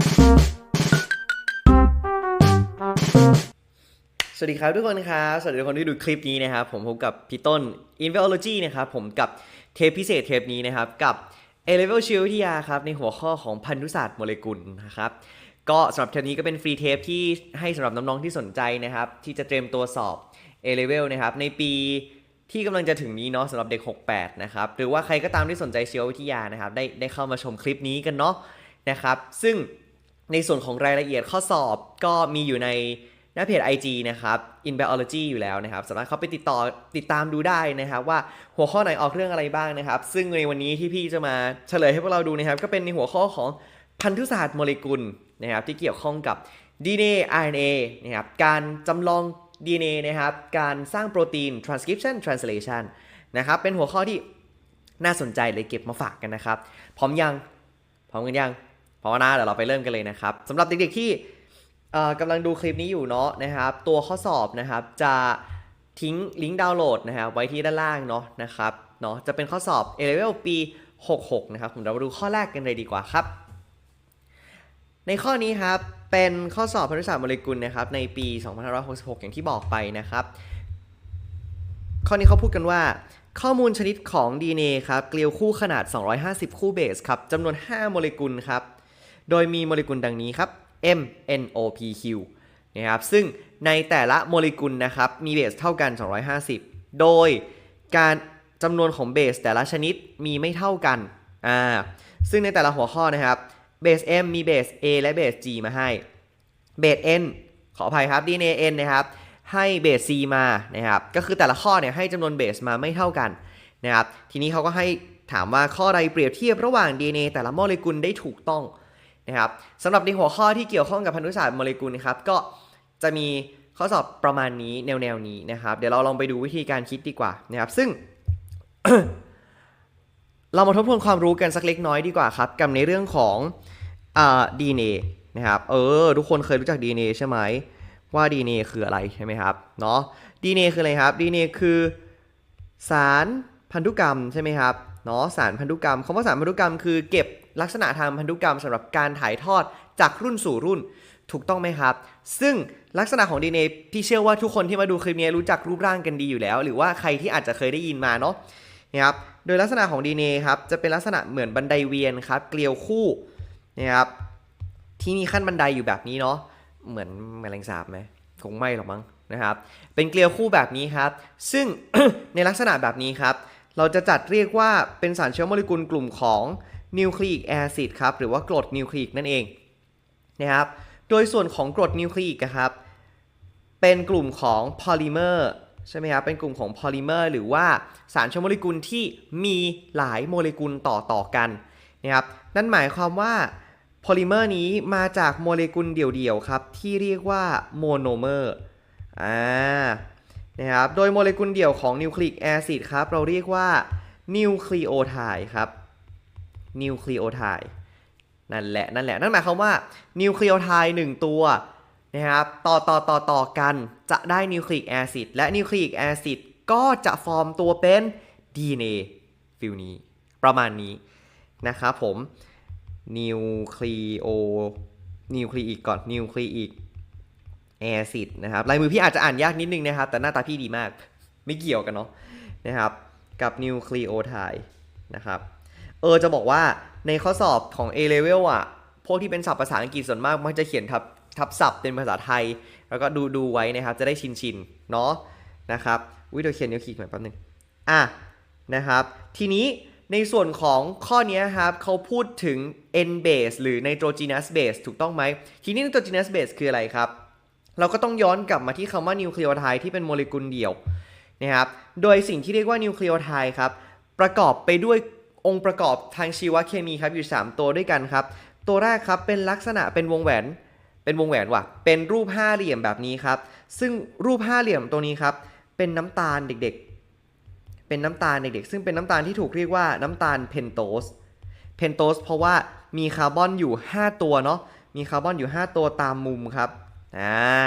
สวัสดีครับทุกคนครับสวัสดีทุกคนที่ดูคลิปนี้นะครับ ผมพบกับพี่ต้น i n v e o l o g y นะครับ ผมกับเทปพิเศษเทปนี้นะครับ กับ A Level ชีววิทยาครับ ในหัวข้อของพันธุศาสตร์โมเลกุลนะครับก็สำหรับเทปนี้ก็เป็นฟรีเทปที่ให้สำหรับน้องๆที่สนใจนะครับ ที่จะเตรียมตัวสอบ A Level นะครับ ในปีที่กำลังจะถึงนี้เนาะสำหรับเด็ก 68 นะครับ หรือว่าใครก็ตามที่สนใจชีววิทยานะครับ ได้ได้เข้ามาชมคลิปนี้กันเนาะนะครับ ซึ่ง ในส่วนของรายละเอียดข้อสอบก็มีอยู่ในหน้าเพจ IG นะครับ in biology อยู่แล้วนะครับสามารถเข้าไปติดต่อติดตามดูได้นะครับ ว่าหัวข้อไหนออกเรื่องอะไรบ้างนะครับ ซึ่งในวันนี้ที่พี่จะมาเฉลยให้พวกเราดูนะครับ ก็เป็นในหัวข้อของพันธุศาสตร์โมเลกุลนะครับ ที่เกี่ยวข้องกับ DNA RNA นะครับการจำลอง DNA นะครับ การสร้างโปรตีน transcription translation นะครับ เป็นหัวข้อที่น่าสนใจเลยเก็บมาฝากกันนะครับ พร้อมยัง พร้อมกันยัง พร้อมนะเดี๋ยวเราไปเริ่มกันเลยนะครับสำหรับเด็กๆที่กำลังดูคลิปนี้อยู่เนาะนะครับ ตัวข้อสอบนะครับจะทิ้งลิงก์ดาวน์โหลดนะครับไว้ที่ด้านล่างเนาะนะครับเนาะจะเป็นข้อสอบ A Level ปี 66 นะครับ ผมเรามาดูข้อแรกกันเลยดีกว่าครับ ในข้อนี้ครับเป็นข้อสอบพันธุศาสตร์โมเลกุลนะครับในปี 2566 อย่างที่บอกไปนะครับ ข้อนี้เขาพูดกันว่า ข้อมูลชนิดของ DNA ครับเกลียวคู่ขนาด 250 คู่เบสครับจำนวน 5 โมเลกุลครับ โดยมีโมเลกุลดังนี้ครับ M N O P Q นะครับ ซึ่งในแต่ละโมเลกุลนะครับมีเบสเท่ากัน 250 โดยการจำนวนของเบสแต่ละชนิดมีไม่เท่ากัน อ่า ซึ่งในแต่ละหัวข้อนะครับเบส M มีเบส A และเบส G มาให้ เบส N ขออภัยครับ DNA N นะครับ ให้เบส C มา นะครับ ก็คือแต่ละข้อเนี่ยให้จำนวนเบสมาไม่เท่ากันนะครับ ทีนี้เขาก็ให้ถามว่าข้อใดเปรียบเทียบระหว่าง DNA แต่ละโมเลกุลได้ถูกต้อง นะครับสำหรับในหัวข้อที่เกี่ยวข้องกับพันธุศาสตร์โมเลกุลนะครับก็จะมีข้อสอบประมาณนี้แนวๆนี้นะครับ เดี๋ยวเราลองไปดูวิธีการคิดดีกว่านะครับ ซึ่ง เรามาทบทวนความรู้กันสักเล็กน้อยดีกว่าครับกับในเรื่องของอ่า DNA นะครับเออทุกคนเคยรู้จัก DNA ใช่ไหมว่า DNA คืออะไรใช่ไหมครับเนาะ DNA คืออะไรครับ DNA คือสารพันธุกรรมใช่ไหมครับเนาะสารพันธุกรรมคำว่าสารพันธุกรรมคือเก็บ ลักษณะทางพันธุกรรมสำหรับการถ่ายทอดจากรุ่นสู่รุ่นถูกต้องไหมครับ ซึ่งลักษณะของ DNA พี่เชื่อว่าทุกคนที่มาดูคลิปนี้รู้จักรูปร่างกันดีอยู่แล้ว หรือว่าใครที่อาจจะเคยได้ยินมาเนาะนะครับโดยลักษณะของ DNA ครับจะเป็นลักษณะเหมือนบันไดเวียนครับ เกลียวคู่นะครับที่มีขั้นบันไดอยู่แบบนี้เนาะเหมือนแมลงสาบไหมคงไม่หรอกมั้งนะครับ เป็นเกลียวคู่แบบนี้ครับ ซึ่งในลักษณะแบบนี้ครับ เราจะจัดเรียกว่าเป็นสารเชื้อโมเลกุลกลุ่มของ นิวคลีอิกแอซิดครับหรือว่ากรดนิวคลีอิกนั่นเองนะครับโดยส่วนของกรดนิวคลีอิกอะครับเป็นกลุ่มของพอลิเมอร์ใช่ไหมครับเป็นกลุ่มของพอลิเมอร์หรือว่าสารเชื้อโมเลกุลที่มีหลายโมเลกุลต่อต่อกันนะครับนั่นหมายความว่าพอลิเมอร์นี้มาจากโมเลกุลเดี่ยวๆครับที่เรียกว่าโมโนเมอร์อ่านะครับโดยโมเลกุลเดี่ยวของนิวคลีอิกแอซิดครับเราเรียกว่านิวคลีโอไทด์ครับ นิวคลีโอไทด์นั่นแหละนั่นแหละ นั่นหมายความว่านิวคลีโอไทด์หนึ่งตัวนะครับต่อต่อต่อต่อกันจะได้นิวคลีอิกแอซิดและนิวคลีอิกแอซิดก็จะฟอร์มตัวเป็น DNA ฟิลนี้ ประมาณนี้นะครับผมนิวคลีโอนิวคลีอิกก่อนนิวคลีอิกแอซิดนะครับลายมือพี่อาจจะอ่านยากนิดนึงนะครับ แต่หน้าตาพี่ดีมาก ไม่เกี่ยวกันเนาะนะครับ กับนิวคลีโอไทด์นะครับ เออจะบอกว่าในข้อสอบของ A level อะ พวกที่เป็นศัพท์ภาษาอังกฤษส่วนมากมักจะเขียนทับทับศัพท์เป็นภาษาไทย แล้วก็ดูดูไว้นะครับ จะได้ชินชินเนาะนะครับวิดีโอเขียนนิ้วขีดหน่อยแป๊บนึงอะนะครับ ทีนี้ในส่วนของข้อนี้ครับเขาพูดถึง N base หรือ nitrogenous base ถูกต้องไหม ทีนี้ nitrogenous base คืออะไรครับ เราก็ต้องย้อนกลับมาที่คำว่านิวคลีโอไทด์ที่เป็นโมเลกุลเดี่ยวนะครับ โดยสิ่งที่เรียกว่านิวคลีโอไทด์ครับ ประกอบไปด้วย องค์ประกอบทางชีวเคมีครับอยู่ 3 ตัวด้วยกันครับ ตัวแรกครับเป็นลักษณะเป็นวงแหวน เป็นวงแหวนว่ะ เป็นรูปห้าเหลี่ยมแบบนี้ครับ ซึ่งรูปห้าเหลี่ยมตัวนี้ครับ เป็นน้ำตาลเด็กๆ เป็นน้ำตาลเด็กๆ ซึ่งเป็นน้ำตาลที่ถูกเรียกว่าน้ำตาลเพนโตส เพนโตสเพราะว่ามีคาร์บอนอยู่ 5 ตัวเนาะ มีคาร์บอนอยู่ 5 ตัวตามมุมครับ อ่า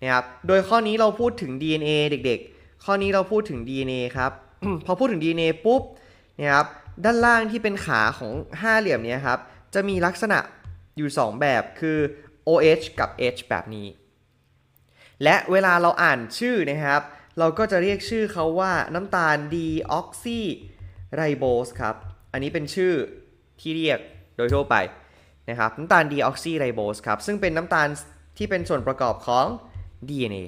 นะครับ โดยข้อนี้เราพูดถึง DNA เด็ก ๆ ข้อนี้เราพูดถึง DNA ครับ พอพูดถึง DNA ปุ๊บ นะครับ ด้านล่างที่เป็นขาของห้าเหลี่ยมนี้ครับ จะมีลักษณะอยู่ 2 แบบคือ OH กับ H แบบนี้ และเวลาเราอ่านชื่อนะครับ เราก็จะเรียกชื่อเขาว่าน้ำตาลดีออกซิไรโบสครับ อันนี้เป็นชื่อที่เรียกโดยทั่วไปนะครับน้ำตาลดีออกซิไรโบสครับ ซึ่งเป็นน้ำตาลที่เป็นส่วนประกอบของ DNA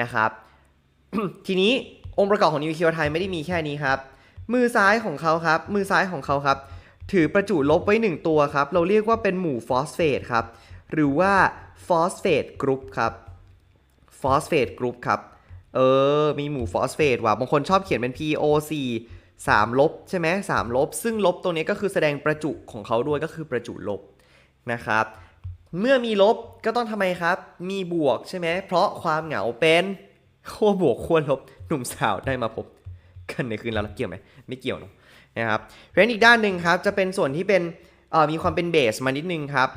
นะครับ ทีนี้องค์ประกอบของนิวเคลียไทด์ไม่ได้มีแค่นี้ครับ มือซ้ายของเขาครับ มือซ้ายของเขาครับ ถือประจุลบไว้ 1 ตัวครับ เราเรียกว่าเป็นหมู่ฟอสเฟตครับ หรือว่าฟอสเฟตกรุ๊ปครับ ฟอสเฟตกรุ๊ปครับ เออ มีหมู่ฟอสเฟตว่ะ บางคนชอบเขียนเป็น PO4 3ลบใช่ไหม3ลบ ซึ่งลบตัวนี้ก็คือแสดงประจุของเขาด้วยก็คือประจุลบนะครับ เมื่อมีลบก็ต้องทำไมครับ มีบวกใช่ไหม เพราะความเหงาเป็นขั้วบวกขั้วลบหนุ่มสาวได้มาพบ กันในคืนแล้วเกี่ยวไหมไม่เกี่ยวนะครับเพราะฉะนั้นอีกด้านหนึ่งครับจะเป็นส่วนที่เป็นมีความเป็นเบสมานิดนึงครับ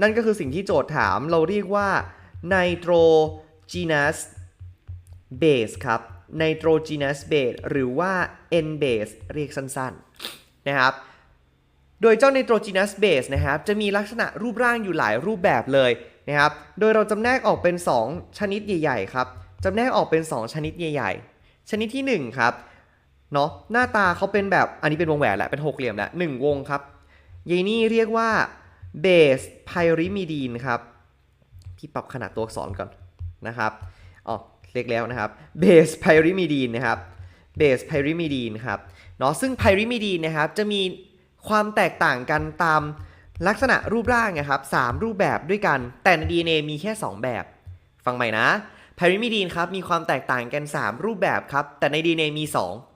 นั่นก็คือสิ่งที่โจทย์ถามเราเรียกว่า nitrogenous base ครับ nitrogenous base หรือว่า N base เรียกสั้นๆนะครับโดยเจ้า nitrogenous base นะครับจะมีลักษณะรูปร่างอยู่หลายรูปแบบเลยนะครับโดยเราจำแนกออกเป็น 2 ชนิดใหญ่ๆครับจำแนกออกเป็น 2 ชนิดใหญ่ๆ ชนิดที่1ครับ เนาะหน้าตาเขาเป็นแบบอันนี้เป็นวงแหวนแหละเป็นหกเหลี่ยมแหละหนึ่งวงครับยายนี่เรียกว่า base pyrimidine ครับพี่ปรับขนาดตัวอักษรก่อนนะครับอ๋อเล็กแล้วนะครับ base pyrimidine นะครับ base pyrimidine ครับเนาะซึ่ง pyrimidine นะครับจะมีความแตกต่างกันตามลักษณะรูปร่างนะครับสามรูปแบบด้วยกัน แต่ใน DNA มีแค่ 2 แบบ ฟังใหม่นะ pyrimidine ครับมีความแตกต่างกัน 3 รูปแบบครับ แต่ใน DNA มี 2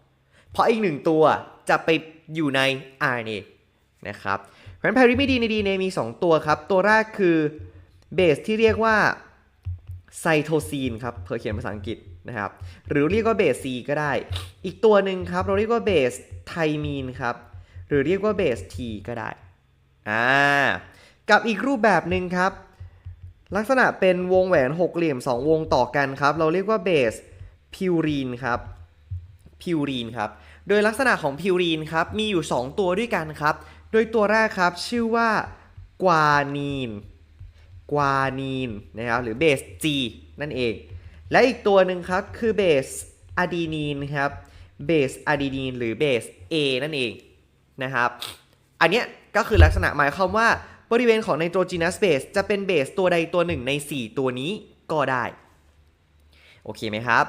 เพราะอีกหนึ่งตัวจะไปอยู่ใน RNA นะครับเพราะฉะนั้น pyrimidine ใน DNA มี 2 ตัวครับ ตัวแรกคือเบสที่เรียกว่าไซโทซีนครับเพื่อเขียนภาษาอังกฤษนะครับ หรือเรียกว่าเบส C ก็ได้ อีกตัวหนึ่งครับ เราเรียกว่าเบสไทมีนครับ หรือเรียกว่าเบส T ก็ได้ อ่า กับอีกรูปแบบหนึ่งครับ ลักษณะเป็นวงแหวนหกเหลี่ยม 2 วงต่อกันครับ เราเรียกว่าเบสพิวรีนครับ พิวรีนครับ โดยลักษณะของพิวรีนครับมีอยู่ 2 ตัวด้วยกันครับ โดยตัวแรกครับชื่อว่ากวานีน กวานีนนะครับหรือเบส G นั่นเอง และอีกตัวหนึ่งครับคือเบสอะดีนีนครับเบสอะดีนีนหรือเบส A นั่นเองนะครับ อันเนี้ยก็คือลักษณะหมายความว่าบริเวณของไนโตรจีนัสเบสจะเป็นเบสตัวใดตัวหนึ่งใน 4 ตัวนี้ก็ได้ โอเคไหมครับ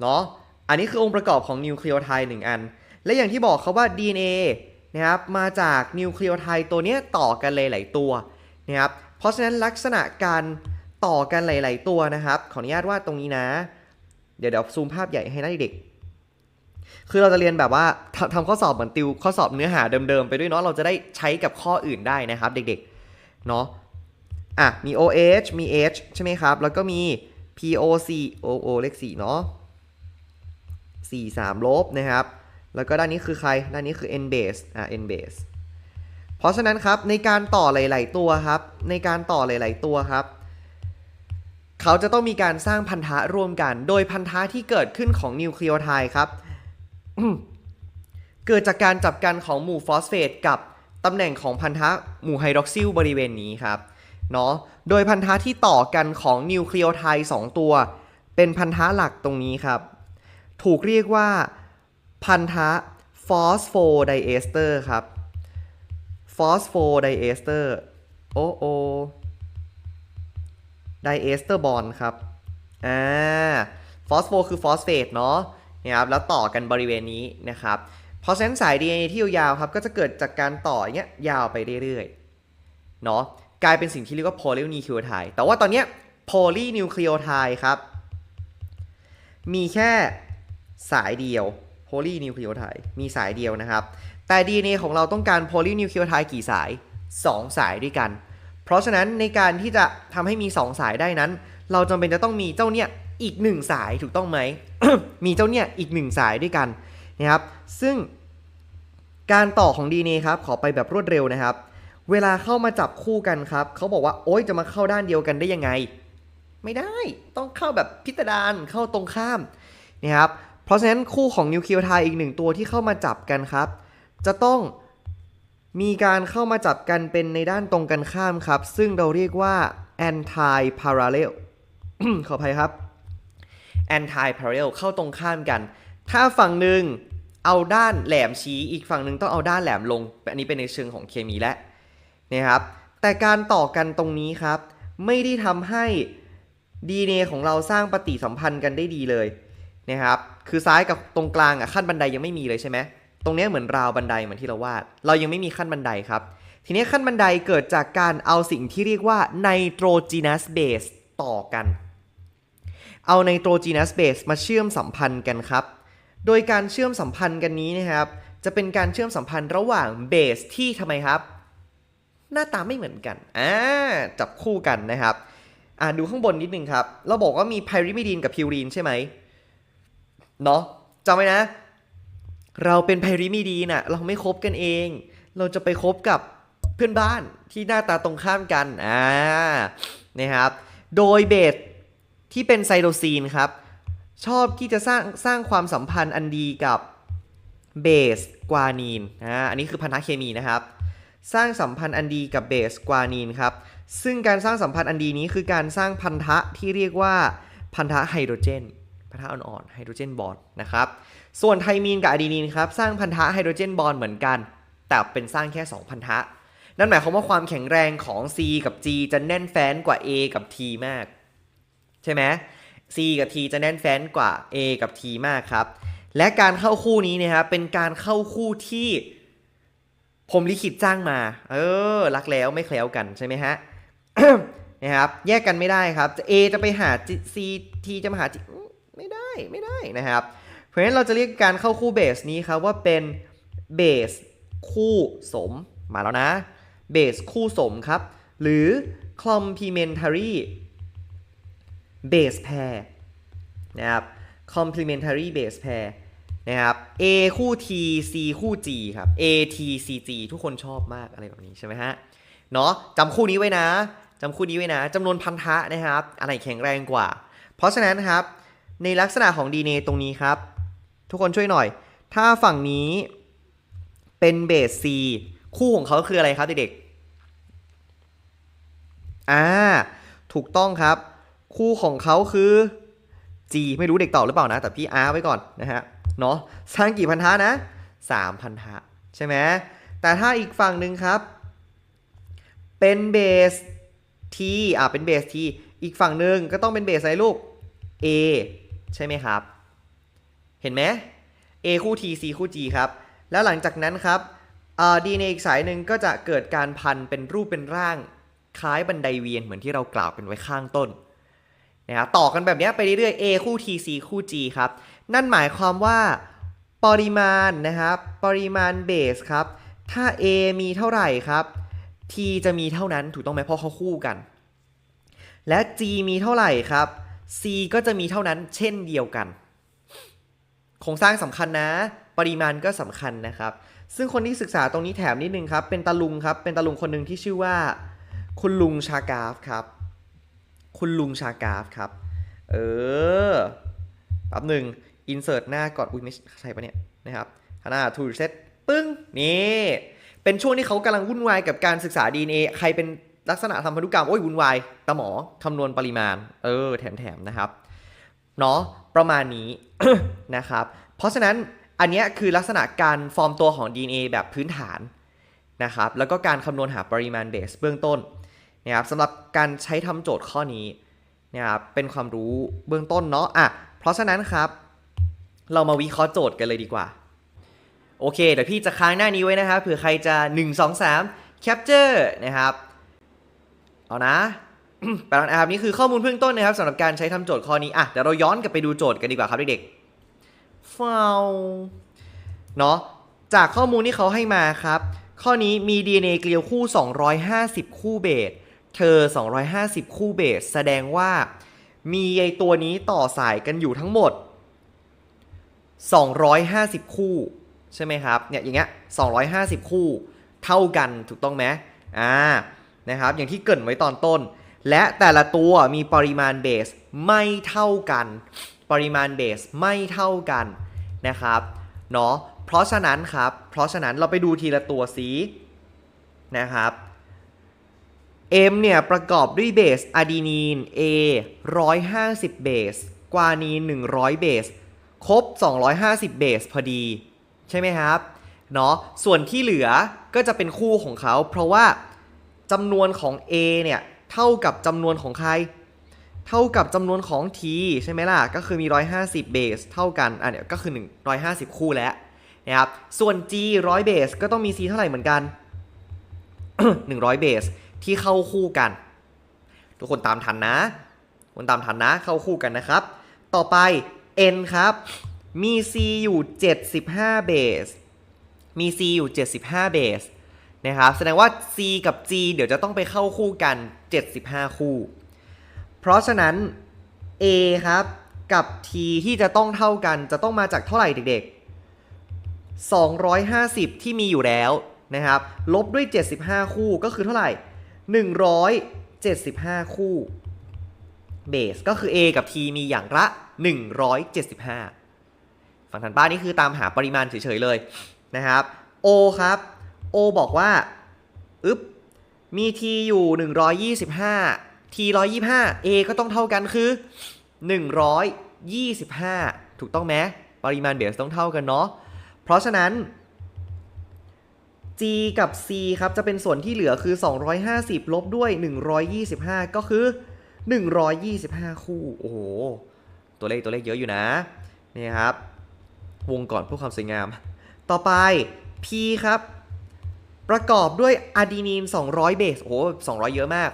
เนาะ อันนี้คือองค์ประกอบของนิวเคลียไทด์หนึ่งอัน และอย่างที่บอกเขาว่า DNA นะครับมาจากนิวเคลียไทด์ตัวนี้ต่อกันหลาย ๆ ตัวนะครับเพราะฉะนั้นลักษณะการต่อกันหลาย ๆ ตัวนะครับ ขออนุญาตวาดตรงนี้นะ เดี๋ยวเดี๋ยวซูมภาพใหญ่ให้นะเด็กคือเราจะเรียนแบบว่าทำทำข้อสอบเหมือนติวข้อสอบเนื้อหาเดิม ๆ ไปด้วยเนาะเราจะได้ใช้กับข้ออื่นได้นะครับ เด็ก ๆ เนาะอะมี OH มี H ใช่ไหมครับ แล้วก็มี POC OO เลข4เนาะ 4 3 ลบนะครับ แล้วก็ด้านนี้คือใคร ด้านนี้คือ n base อะ n base เพราะฉะนั้นครับในการต่อหลาย ๆ ตัวครับ ในการต่อหลาย ๆ ตัวครับ เขาจะต้องมีการสร้างพันธะร่วมกัน โดยพันธะที่เกิดขึ้นของนิวเคลียไทด์ครับ เกิดจากการจับกันของหมู่ฟอสเฟตกับตำแหน่งของพันธะหมู่ไฮดรอกซิลบริเวณนี้ครับเนาะ โดยพันธะที่ต่อกันของนิวเคลียไทด์2ตัว เป็นพันธะหลักตรงนี้ครับ ถูกเรียกว่าพันธะฟอสโฟไดเอสเตอร์ครับฟอสโฟไดเอสเตอร์โอโอไดเอสเตอร์บอลครับอ่าฟอสโฟคือฟอสเฟตเนาะนะครับแล้วต่อกันบริเวณนี้นะครับ เพราะฉะนั้นสาย DNA ที่ยาวครับก็จะเกิดจากการต่ออย่างเงี้ยยาวไปเรื่อยๆเนาะกลายเป็นสิ่งที่เรียกว่า polynucleotide แต่ว่าตอนเนี้ย polynucleotide ครับ มีแค่ สายเดียว polynucleotide มีสายเดียวนะครับ แต่ DNA ของเราต้องการ polynucleotide กี่สาย 2 สายด้วยกัน เพราะฉะนั้นในการที่จะทำให้มี 2 สายได้นั้น เราจำเป็นจะต้องมีเจ้าเนี่ยอีก 1 สายถูกต้องไหม มีเจ้าเนี่ยอีก 1 สายด้วยกันนะครับ ซึ่งการต่อของ DNA ครับขอไปแบบรวดเร็วนะครับ เวลาเข้ามาจับคู่กันครับเขาบอกว่าโอ๊ยจะมาเข้าด้านเดียวกันได้ยังไง ไม่ได้ต้องเข้าแบบพิสดารเข้าตรงข้ามนะครับ เพราะฉะนั้นคู่ของนิวเคลียไทด์อีกหนึ่งตัวที่เข้ามาจับกันครับ จะต้องมีการเข้ามาจับกันเป็นในด้านตรงกันข้ามครับ ซึ่งเราเรียกว่า anti parallel ขออภัยครับ anti parallel เข้าตรงข้ามกัน ถ้าฝั่งหนึ่งเอาด้านแหลมชี้อีกฝั่งหนึ่งต้องเอาด้านแหลมลง อันนี้เป็นในเชิงของเคมีแล้วนะครับ แต่การต่อกันตรงนี้ครับ ไม่ได้ทำให้ DNA ของเราสร้างปฏิสัมพันธ์กันได้ดีเลยนะครับ คือซ้ายกับตรงกลางอะขั้นบันไดยังไม่มีเลยใช่ไหมตรงนี้เหมือนราวบันไดเหมือนที่เราวาด เรายังไม่มีขั้นบันไดครับ ทีนี้ขั้นบันไดเกิดจากการเอาสิ่งที่เรียกว่า nitrogenous base ต่อกัน เอาไนโตรจีนัสเบสมาเชื่อมสัมพันธ์กันครับ โดยการเชื่อมสัมพันธ์กันนี้นะครับ จะเป็นการเชื่อมสัมพันธ์ระหว่างเบสที่ทำไมครับ หน้าตาไม่เหมือนกันอ่าจับคู่กันนะครับอ่าดูข้างบนนิดนึงครับ เราบอกว่ามีไพริมิดีนกับพิวรีนใช่ไหม เนาะจำไว้นะ เราเป็นไพริมิดีนอะเราไม่คบกันเอง เราจะไปคบกับเพื่อนบ้านที่หน้าตาตรงข้ามกัน อ่า นะครับ โดยเบสที่เป็นไซโตซีนครับ ชอบที่จะสร้างสร้างความสัมพันธ์อันดีกับเบสกวานีน อ่า อันนี้คือพันธะเคมีนะครับ สร้างสัมพันธ์อันดีกับเบสกวานีนครับ ซึ่งการสร้างสัมพันธ์อันดีนี้คือการสร้างพันธะที่เรียกว่าพันธะไฮโดรเจน พันธะอ่อนๆไฮโดรเจนบอนนะครับ ส่วนไทมีนกับอะดีนีนครับสร้างพันธะไฮโดรเจนบอนเหมือนกัน แต่เป็นสร้างแค่ 2 พันธะ นั่นหมายความว่าความแข็งแรงของ C กับ G จะแน่นแฟ้นกว่า A กับ T มาก ใช่ไหม C กับ T จะแน่นแฟ้นกว่า A กับ T มากครับ และการเข้าคู่นี้เนะครับเป็นการเข้าคู่ที่ผมลิขิตจ้างมา เออ รักแล้วไม่แคล้วกันใช่ไหมฮะนะครับ แยกกันไม่ได้ครับ A จะไปหา C T จะมาหา G ไม่ได้ไม่ได้นะครับ เพราะฉะนั้นเราจะเรียกการเข้าคู่เบสนี้ครับว่าเป็นเบสคู่สมมาแล้วนะเบสคู่สมครับ หรือ complementary base pair นะครับ complementary base pair นะครับ A คู่ T C คู่ G ครับ A T C G ทุกคนชอบมากอะไรแบบนี้ใช่ไหมฮะ เนาะจำคู่นี้ไว้นะจำคู่นี้ไว้นะจำนวนพันธะนะครับ อะไรแข็งแรงกว่า เพราะฉะนั้นครับ ในลักษณะของ DNA ตรงนี้ครับ ทุกคนช่วยหน่อย ถ้าฝั่งนี้เป็นเบส C คู่ของเขาคืออะไรครับเด็กๆอ่าถูกต้องครับ คู่ของเขาคือ G ไม่รู้เด็กตอบหรือเปล่านะ แต่พี่ R ไว้ก่อนนะฮะเนาะสร้างกี่พันธะนะ3พันธะใช่ไหมแต่ถ้าอีกฝั่งหนึ่งครับ เป็นเบส T อ่าเป็นเบส T อีกฝั่งหนึ่งก็ต้องเป็นเบสอะไรลูก A ใช่ไหมครับ เห็นไหม A คู่ T C คู่ G ครับ แล้วหลังจากนั้นครับดีในอีกสายหนึ่งก็จะเกิดการพันเป็นรูปเป็นร่างคล้ายบันไดเวียนเหมือนที่เรากล่าวกันไว้ข้างต้นนะครับต่อกันแบบนี้ไปเรื่อยๆ A คู่ T C คู่ G ครับ นั่นหมายความว่าปริมาณนะครับ ปริมาณเบสครับ ถ้า A มีเท่าไหร่ครับ T จะมีเท่านั้นถูกต้องไหมเพราะเขาคู่กัน และ G มีเท่าไหร่ครับ C ก็จะมีเท่านั้นเช่นเดียวกัน โครงสร้างสำคัญนะ ปริมาณก็สำคัญนะครับ ซึ่งคนที่ศึกษาตรงนี้แถมนิดนึงครับ เป็นตาลุงครับ เป็นตาลุงคนหนึ่งที่ชื่อว่า คุณลุงชากาฟครับ คุณลุงชากาฟครับ เออแป๊บหนึ่งอินเสิร์ตหน้าก่อน อุ้ยไม่ใช่ปะเนี่ยนะครับหน้าทูเซตปึ้ง นี่ เป็นช่วงที่เขากำลังวุ่นวายกับการศึกษา DNA ใครเป็น ลักษณะทำพันธุกรรมโอ้ยวุ่นวายตาหมอคำนวณปริมาณ เออ แถมๆนะครับเนาะประมาณนี้นะครับ เพราะฉะนั้นอันเนี้ยคือลักษณะการฟอร์มตัวของ DNA แบบพื้นฐานนะครับ แล้วก็การคำนวณหาปริมาณเบสเบื้องต้นนะครับสำหรับการใช้ทำโจทย์ข้อนี้นะครับเป็นความรู้เบื้องต้นเนาะอะเพราะฉะนั้นครับ เรามาวิเคราะห์โจทย์กันเลยดีกว่า โอเค เดี๋ยวพี่จะค้างหน้านี้ไว้นะครับเผื่อใครจะ 1 2 3 capture นะครับ เอานะแปลนะครับนี่คือข้อมูลเบื้องต้นนะครับสำหรับการใช้ทำโจทย์ข้อนี้อะเดี๋ยวเราย้อนกลับไปดูโจทย์กันดีกว่าครับเด็กๆฟาวเนาะจากข้อมูลที่เขาให้มาครับ ข้อนี้มี DNA เกลียวคู่ 250 คู่เบสเธอ 250 คู่เบสแสดงว่า มีไอตัวนี้ต่อสายกันอยู่ทั้งหมด 250 คู่ ใช่ไหมครับเนี่ยอย่างเงี้ย250 คู่เท่ากันถูกต้องไหมอ่า นะครับ อย่างที่เกรินไว้ตอนต้น และแต่ละตัวมีปริมาณเบสไม่เท่ากัน ปริมาณเบสไม่เท่ากันนะครับเนาะเพราะฉะนั้นครับ เพราะฉะนั้นเราไปดูทีละตัวสีนะครับ M เนี่ยประกอบด้วยเบสอะดีนีน A 150 เบส กวานีน 100 เบส ครบ 250 เบสพอดี ใช่ไหมครับ เนาะส่วนที่เหลือก็จะเป็นคู่ของเขา เพราะว่า จำนวนของ A เนี่ย เท่ากับจำนวนของใคร เท่ากับจำนวนของ T ใช่ไหมล่ะ ก็คือมี 150 เบสเท่ากัน อะเนี่ยก็คือ 150 คู่แล้วนะครับ ส่วน G 100 เบสก็ต้องมี C เท่าไหร่เหมือนกัน 100 เบสที่เข้าคู่กัน ทุกคนตามทันนะทุกคนตามทันนะเข้าคู่กันนะครับ ต่อไป N ครับ มี C อยู่ 75 เบส มี C อยู่ 75 เบส นะครับแสดงว่า C กับ G เดี๋ยวจะต้องไปเข้าคู่กัน 75 คู่ เพราะฉะนั้น A ครับกับ T ที่จะต้องเท่ากันจะต้องมาจากเท่าไหร่เด็กๆ 250 ที่มีอยู่แล้วนะครับลบด้วย 75 คู่ก็คือเท่าไหร่ 175 คู่เบสก็คือ A กับ T มีอย่างละ 175 ฝั่งถัดบ้านนี่คือตามหาปริมาณเฉยๆเลยนะครับ O ครับ O บอกว่าอึ๊บมี T อยู่ 125 T 125 A ก็ต้องเท่ากันคือ 125 ถูกต้องไหมปริมาณเบสต้องเท่ากันเนาะเพราะฉะนั้น G กับ C ครับจะเป็นส่วนที่เหลือคือ 250 ลบด้วย 125 ก็คือ 125 คู่ โอ้โห ตัวเลขตัวเลขเยอะอยู่นะ นี่ครับ วงก่อนเพื่อความสวยงาม ต่อไป P ครับ ประกอบด้วยอะดีนีน 200 เบส โอ้โห200 เยอะมาก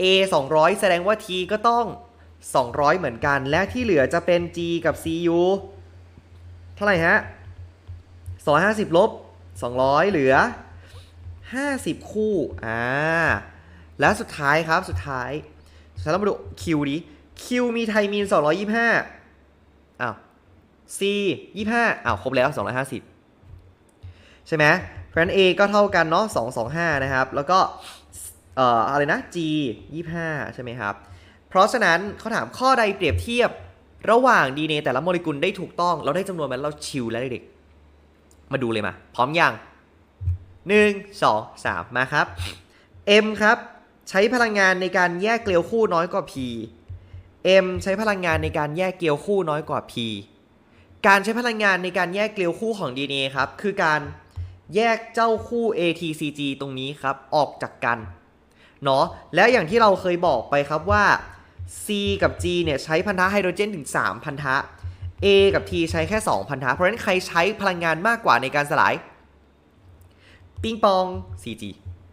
A 200 แสดงว่า T ก็ต้อง 200 เหมือนกัน และที่เหลือจะเป็น G กับ CU เท่าไหร่ฮะ 250 ลบ 200 เหลือ 50 คู่ อ่า แล้วสุดท้ายครับ สุดท้าย สุดท้ายเรามาดู Q ดิ Q มีไทมีน 225 อ้าว C 25 อ้าว ครบแล้ว 250 ใช่ไหม เพราะนั้น A ก็เท่ากันเนาะ225 นะครับ แล้วก็เอ่ออะไรนะ G 25 ใช่ไหมครับ เพราะฉะนั้นเขาถามข้อใดเปรียบเทียบระหว่าง DNA แต่ละโมเลกุลได้ถูกต้อง เราได้จำนวนมันเราชิลแล้วเด็กๆมาดูเลยมา พร้อมยัง1 2 3 มาครับ M ครับ ใช้พลังงานในการแยกเกลียวคู่น้อยกว่า P M ใช้พลังงานในการแยกเกลียวคู่น้อยกว่า P การใช้พลังงานในการแยกเกลียวคู่ของ DNA ครับ คือการ แยกเจ้าคู่ ATCG ตรงนี้ครับ ออกจากกันเนาะแล้วอย่างที่เราเคยบอกไปครับว่า C กับ G เนี่ยใช้พันธะไฮโดรเจนถึง 3 พันธะ A กับ T ใช้แค่ 2 พันธะ เพราะฉะนั้นใครใช้พลังงานมากกว่าในการสลาย ปิงปอง CG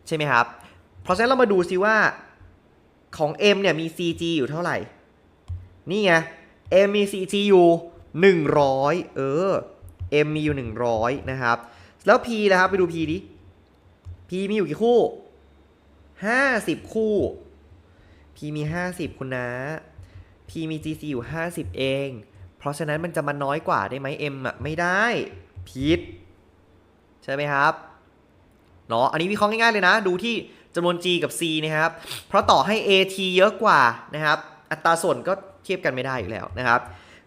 ใช่ไหมครับ เพราะฉะนั้นเรามาดูซิว่าของ M เนี่ยมี CG อยู่เท่าไหร่ นี่ไง M มี CG อยู่ 100 เออ M มีอยู่ 100 นะครับ แล้ว P นะครับ ไปดู P ดิ P มีอยู่กี่คู่50คู่ P มี50คุณนะ P มี GC อยู่50เอง เพราะฉะนั้นมันจะมาน้อยกว่าได้ไหม M อะไม่ได้ผิดใช่ไหมครับเนาะอันนี้วิเคราะห์ง่ายๆเลยนะ ดูที่จำนวน G กับ C นะครับ เพราะต่อให้ AT เยอะกว่านะครับ อัตราส่วนก็เทียบกันไม่ได้อยู่แล้วนะครับ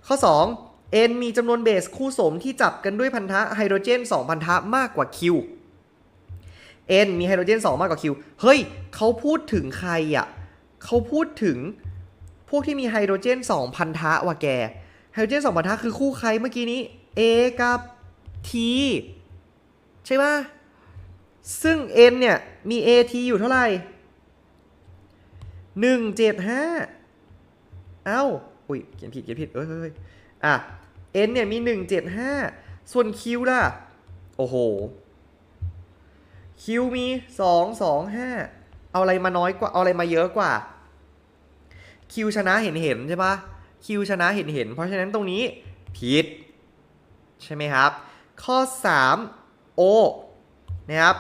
ข้อ 2 N มีจำนวนเบสคู่สมที่จับกันด้วยพันธะไฮโดรเจน 2 พันธะมากกว่า Q N มีไฮโดรเจน 2 มากกว่า Q เฮ้ย เขาพูดถึงใครอะเขาพูดถึงพวกที่มีไฮโดรเจน 2 พันธะว่ะแก ไฮโดรเจน 2 พันธะคือคู่ใครเมื่อกี้นี้ A กับ T ใช่ไหมซึ่ง N เนี่ย มี AT อยู่เท่าไหร่ 175 เอ้า อุ้ยเขียนผิดเขียนผิด เอ้ยเอ้ย อะ N เนี่ยมี 175 ส่วน Q ล่ะ โอ้โห Q มี 225 เอาอะไรมาน้อยกว่า เอาอะไรมาเยอะกว่า Q ชนะเห็นเห็นใช่ปะ Q ชนะเห็นเห็น เพราะฉะนั้นตรงนี้ผิด ใช่ไหมครับ ข้อ 3 O นะครับ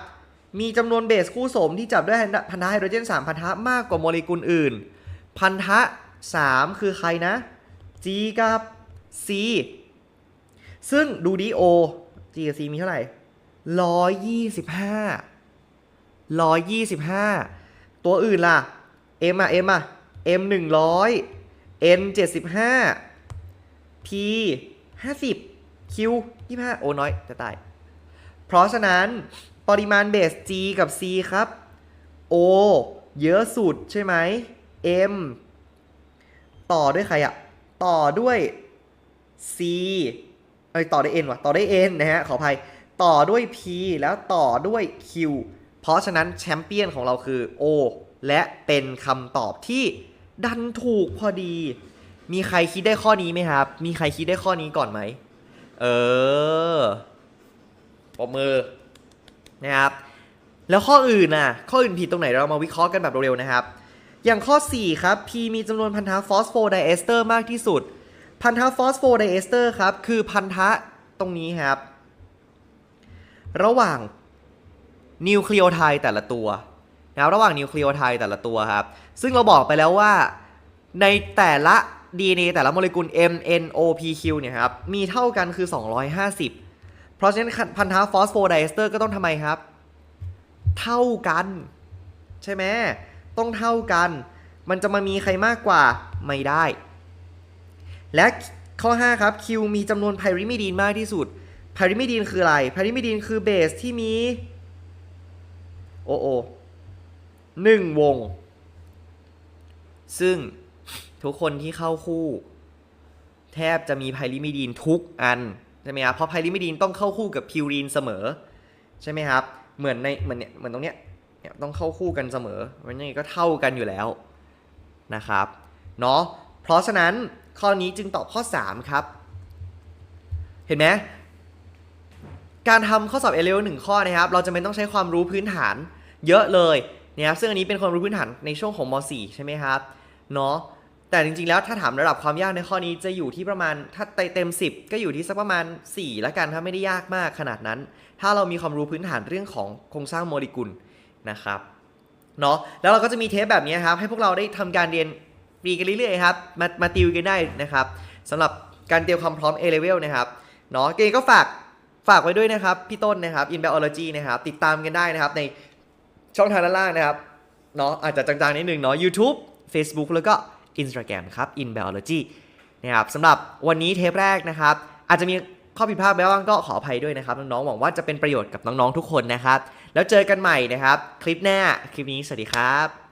มีจำนวนเบสคู่สมที่จับด้วยพันธะไฮโดรเจน 3 พันธะมากกว่าโมเลกุลอื่น พันธะ 3 คือใครนะ G กับ C ซึ่งดูดี O G กับ C มีเท่าไหร่125 125ตัวอื่นล่ะ M อะ M อะ M 100 N 75 P 50 Q 25โอ้น้อยจะตาย เพราะฉะนั้นปริมาณเบส G กับ C ครับ O เยอะสุดใช่ไหม M ต่อด้วยใครอะต่อด้วย C เอ้ยต่อด้วย N ว่ะต่อด้วย N นะฮะขออภัยต่อด้วย P แล้วต่อด้วย Q เพราะฉะนั้นแชมเปี้ยนของเราคือ O และเป็นคำตอบที่ดันถูกพอดี มีใครคิดได้ข้อนี้ไหมครับ มีใครคิดได้ข้อนี้ก่อนไหม เออปรบมือนะครับ แล้วข้ออื่นน่ะ ข้ออื่นผิดตรงไหนเรามาวิเคราะห์กันแบบเร็วๆนะครับ อย่างข้อ 4 ครับ P มีจำนวนพันธะฟอสโฟไดเอสเตอร์มากที่สุด พันธะฟอสโฟไดเอสเตอร์ครับ คือพันธะตรงนี้ครับ ระหว่างนิวคลีโอไทด์แต่ละตัวนะครับระหว่างนิวคลีโอไทด์แต่ละตัวครับ ซึ่งเราบอกไปแล้วว่าในแต่ละ DNA แต่ละโมเลกุล M N O P Q เนี่ยครับ มีเท่ากันคือ 250 เพราะฉะนั้นพันธะฟอสโฟไดเอสเตอร์ก็ต้องทำไมครับ เท่ากัน ใช่ไหมต้องเท่ากัน มันจะมามีใครมากกว่าไม่ได้ และข้อ 5 ครับ Q มีจำนวนไพริมิดีนมากที่สุด ไพริมิดีนคืออะไร ไพริมิดีนคือเบสที่มี โอโอหนึ่งวง ซึ่งทุกคนที่เข้าคู่ แทบจะมีไพริมิดีนทุกอัน ใช่ไหมครับ เพราะไพริมิดีนต้องเข้าคู่กับพิวรีนเสมอ ใช่ไหมครับ เหมือนในเหมือนเนี่ยเหมือนตรงเนี้ยเนี่ยต้องเข้าคู่กันเสมอมันนี่ก็เท่ากันอยู่แล้วนะครับ เนาะเพราะฉะนั้น ข้อนี้จึงตอบข้อ 3 ครับ เห็นไหมการทำข้อสอบเอเลวหนึ่งข้อนะครับ เราจะเป็นต้องใช้ความรู้พื้นฐานเยอะเลยนะครับซึ่งอันนี้เป็นความรู้พื้นฐานในช่วงของม .4 ใช่ไหมครับเนาะแต่จริงๆแล้วถ้าถามระดับความยากในข้อนี้จะอยู่ที่ประมาณถ้าเต็ม 10 ก็อยู่ที่สักประมาณ 4ล้วกันถ้าไม่ได้ยากมากขนาดนั้น ถ้าเรามีความรู้พื้นฐานเรื่องของโครงสร้างโมเลกุลนะครับเนาะแล้วเราก็จะมีเทปแบบนี้ครับให้พวกเราได้ทำการเรียน รีกันเรื่อยๆครับ มามาติวกันได้นะครับสำหรับการเตรียมความพร้อม A level นะครับเนาะเกก็ฝากฝากไว้ด้วยนะครับ พี่ต้นนะครับ in biology นะครับ ติดตามกันได้นะครับ ในช่องทางด้านล่างนะครับเนาะอาจจะจางๆนิดนึงเนาะ YouTube Facebook แล้วก็ Instagram ครับ in biology นะครับสำหรับวันนี้เทปแรกนะครับ อาจจะมีข้อผิดพลาดบ้างก็ขออภัยด้วยนะครับ น้องๆหวังว่าจะเป็นประโยชน์กับน้องๆทุกคนนะครับ แล้วเจอกันใหม่นะครับ คลิปหน้าคลิปนี้สวัสดีครับ